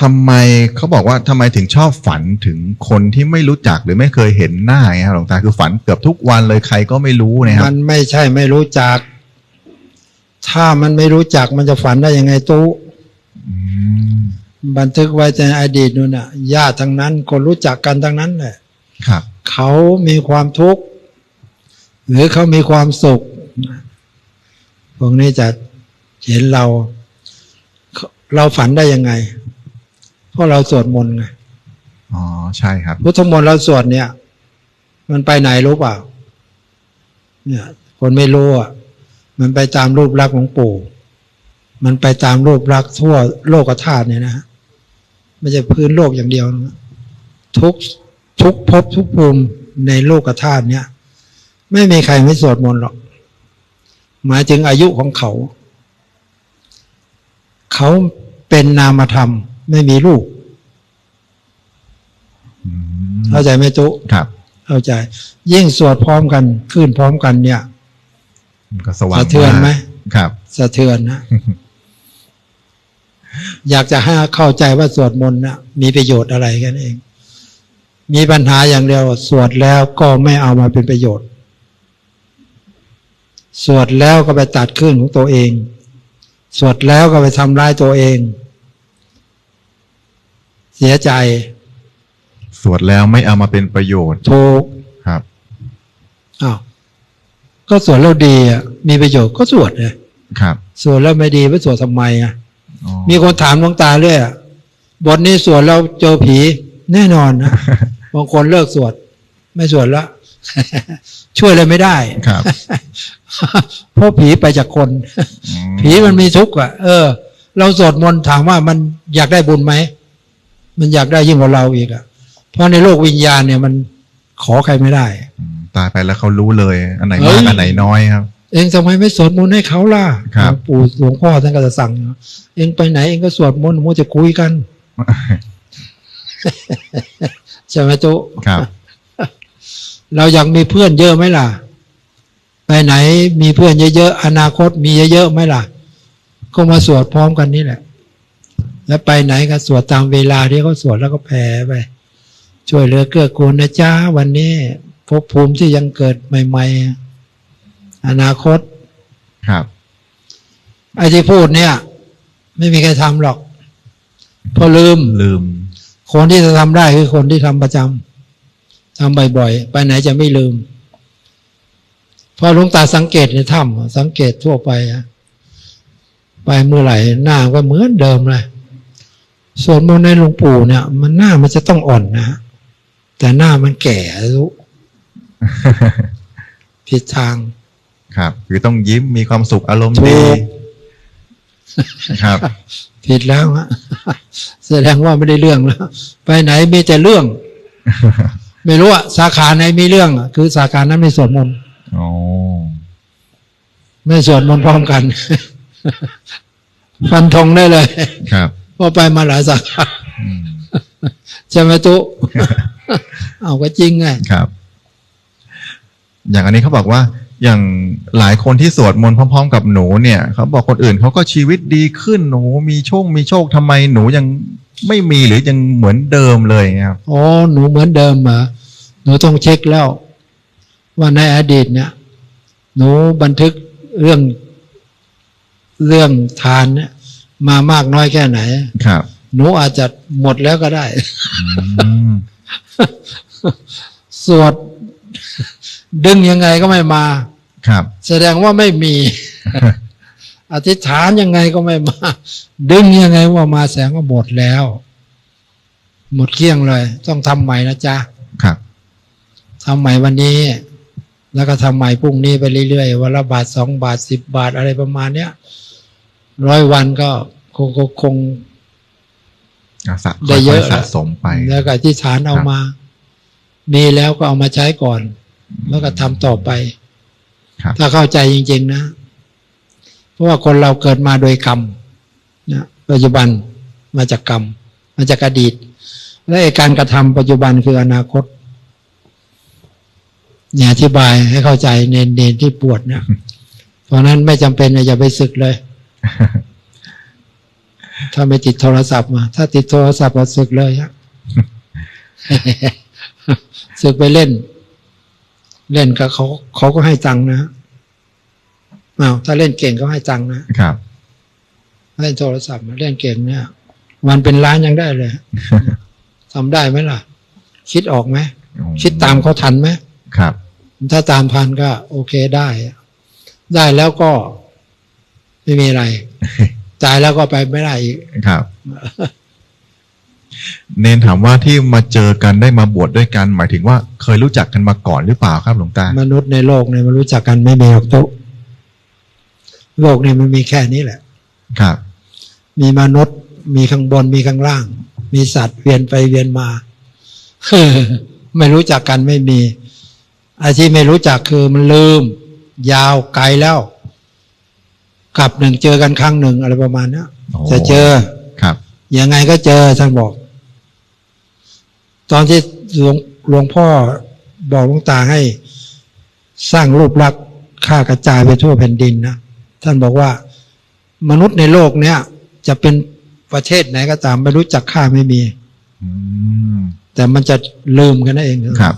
ทำไมเขาบอกว่าทำไมถึงชอบฝันถึงคนที่ไม่รู้จักหรือไม่เคยเห็นหน้าไงครับหลวงตาคือฝันเกือบทุกวันเลยใครก็ไม่รู้เนะครัมับนไม่ใช่ไม่รู้จัก ถ้ามันไม่รู้จักมันจะฝันได้ยังไงตู้อืมบันทึกไว้ในอดีตนู่นน่ะญาติทั้งนั้น คนรู้จักกันทั้งนั้นแหละครับ เขามีความทุกข์หรือเขามีความสุขพวกนี้จะเห็นเรา เราฝันได้ยังไงเพราะเราสวดมนต์ไงอ๋อใช่ครับ พุทธมนต์เราสวดเนี่ย มันไปไหนรู้เปล่า เนี่ย คนไม่รู้อะมันไปตามรูปลักษณ์ของปู่ มันไปตามรูปลักษณ์ทั่วโลกธาตุเนี่ยนะฮะไม่ใช่พื้นโลกอย่างเดียวนะทุกทุกภพทุกภูมิในโลกธาตุเนี่ย ไม่มีใครไม่สวดมนต์หรอก หมายถึงอายุของเขา เขาเป็นนามธรรม ไม่มีรูปอืม เข้าใจไหมจุครับ เข้าใจ ยิ่งสวดพร้อมกันขึ้นพร้อมกันเนี่ยมันก็สว่างสะเทือนไหมากครับ สะเทือนนะอยากจะให้เข้าใจว่าสวดมนต์นะมีประโยชน์อะไรกันเอง มีปัญหาอย่างเดียวสวดแล้วก็ไม่เอามาเป็นประโยชน์ สวดแล้วก็ไปตัดขึ้นของตัวเอง สวดแล้วก็ไปทำร้ายตัวเอง เสียใจ สวดแล้วไม่เอามาเป็นประโยชน์ถูกครับอ้าวก็สวดแล้วดีอะมีประโยชน์ก็สวดเลยครับ สวดแล้วไม่ดีไปสวดทำไมอะอ๋อมีคนถามหลวงตาเรื่อยอะบทนี้สวดแล้วเจอผีแน่นอนนะบางคนเลิกสวด ไม่สวดละช่วยอะไรไม่ได้ครับเพราะผีไปจากคนอืมผีมันมีทุกข์อะ เออ เราสวดมนต์ถามว่ามันอยากได้บุญไหม มันอยากได้ยิ่งกว่าเราอีกอะ เพราะในโลกวิญญาณเนี่ยมันขอใครไม่ได้อืมตายไปแล้วเขารู้เลย อันไหนเฮ้มากยอันไหนน้อยครับ เองทำไมไม่สวดมนต์ให้เขาล่ะครับหลวงปู่หลวงพ่อท่านก็จะสั่ง เองไปไหนเองก็สวดมนต์มัวจะคุยกันใช่ไหมจุครับ เราอยากมีเพื่อนเยอะไหมล่ะ ไปไหนมีเพื่อนเยอะๆอนาคตมีเยอะๆไหมล่ะ ก็มาสวดพร้อมกันนี่แหละ แล้วไปไหนก็สวดตามเวลาที่เขาสวดแล้วก็แผ่ไป ช่วยเหลือเกื้อกูลนะจ้าวันนี้ภพภูมิที่ยังเกิดใหม่ ๆ อนาคต ครับไอ้ที่พูดเนี่ย ไม่มีใครทำหรอกเพราะลืมลืม คนที่จะทำได้คือคนที่ทำประจำทำบ่อยๆ ไปไหนจะไม่ลืม พอหลุงตาสังเกตในถ้ำสังเกตทั่วไปอะไปเมื่อไหร่หน้าก็เหมือนเดิมเลยส่วนมนต์ในหลวงปู่เนี่ย มันหน้ามันจะต้องอ่อนนะฮะ แต่หน้ามันแก่รู้ผิดทาง ครับ คือต้องยิ้มมีความสุขอารมณ์ถูดีกครับ ผิดแล้วฮะแสดงว่าไม่ได้เรื่องแล้ว ไปไหนมีแต่เรื่อง ไม่รู้อะสาขาไหนมีเรื่องอะคือสาขานั้นไม่สวดมนต์อ๋อไม่สวดมนต์พร้อมกันฟันธงได้เลย ครับเพราะไปมาหลายสาขาอืมใช่ไหมตุ เอาก็จริงไงครับ อย่างอันนี้เขาบอกว่า อย่างหลายคนที่สวดมนต์พร้อม ๆ กับหนูเนี่ยเขาบอกคนอื่นเขาก็ชีวิตดีขึ้นหนูมีโชค มีโชคทำไมหนูยังไม่มีหรือยังเหมือนเดิมเลยอย่างเงี้ยครับอ๋อหนูเหมือนเดิมเหรอหนูต้องเช็คแล้ว ว่าในอดีตเนี่ย หนูบันทึกเรื่องเรื่องทานเนี่ยมามากน้อยแค่ไหน ครับ หนูอาจจะหมดแล้วก็ได้อืม สวด ดึงยังไงก็ไม่มา ครับ แสดงว่าไม่มี อธิษฐานยังไงก็ไม่มา ดึงยังไงว่ามาแสดงว่าหมดแล้ว หมดเกลี้ยงเลย ต้องทำใหม่นะจ๊ะ ครับทำใหม่วันนี้ แล้วก็ทำใหม่พรุ่งนี้ไปเรื่อยๆวันละบาทสองบาทสิบบาทอะไรประมาณเนี้ยร้อยวันก็คงคงคงอะสะ ได้เยอะค่ๆสะสมไป แล้วก็อธิษฐานเอามา มีแล้วก็เอามาใช้ก่อน แล้วก็ทำต่อไปครับถ้าเข้าใจจริง ๆ นะ เพราะว่าคนเราเกิดมาโดยกรรมนะปัจจุบันมาจากกรรม มาจากอดีต และไอ้การกระทำปัจจุบันคืออนาคตเนี่ยอธิบายให้เข้าใจเนนเนนที่ปวดเนี่ยเพราะฉะนั้นไม่จำเป็นอย่าไปศึกเลย ถ้าไม่ติดโทรศัพท์มา ถ้าติดโทรศัพท์ก็ศึกเลยฮะศึกไปเล่น เล่นกับเขาเขาก็ให้ตังค์นะอ้าวถ้าเล่นเก่งก็ให้ตังค์นะครับเล่นโทรศัพท์มาเล่นเก่งเนี่ยวันเป็นล้านยังได้เลยทำได้ไหมล่ะ คิดออกไหมคิดตามเขาทันไหมครับ ถ้าตามทันก็ โอเคได้ ได้แล้วก็ไม่มีอะไร จ่ายแล้วก็ไปไม่ได้อีกครับ เนนถามว่าที่มาเจอกันได้มาบวชด้วยกัน หมายถึงว่าเคยรู้จักกันมาก่อนหรือเปล่าครับหลวงตา มนุษย์ในโลกเนี่ยมันรู้จักกันไม่มีหรอกโต๊ะโลกเนี่ยมันมีแค่นี้แหละ ครับ มีมนุษย์ มีข้างบนมีข้างล่าง มีสัตว์เวียนไปเวียนมา ไม่รู้จักกันไม่มีไอ้ที่ไม่รู้จักคือมันลืม ยาวไกลแล้ว กลับหนึ่งเจอกันครั้งหนึ่งอะไรประมาณเนี้ยโอ้จะเจอครับยังไงก็เจอท่านบอก ตอนที่หลวงหลวงพ่อบอกหลวงตาให้ สร้างรูปลักษณ์ค่ากระจายไปทั่วแผ่นดินนะท่านบอกว่า มนุษย์ในโลกเนี้ยจะเป็นประเทศไหนก็ตามไม่รู้จักค่าไม่มีอืมแต่มันจะลืมกันนั่นเองครับ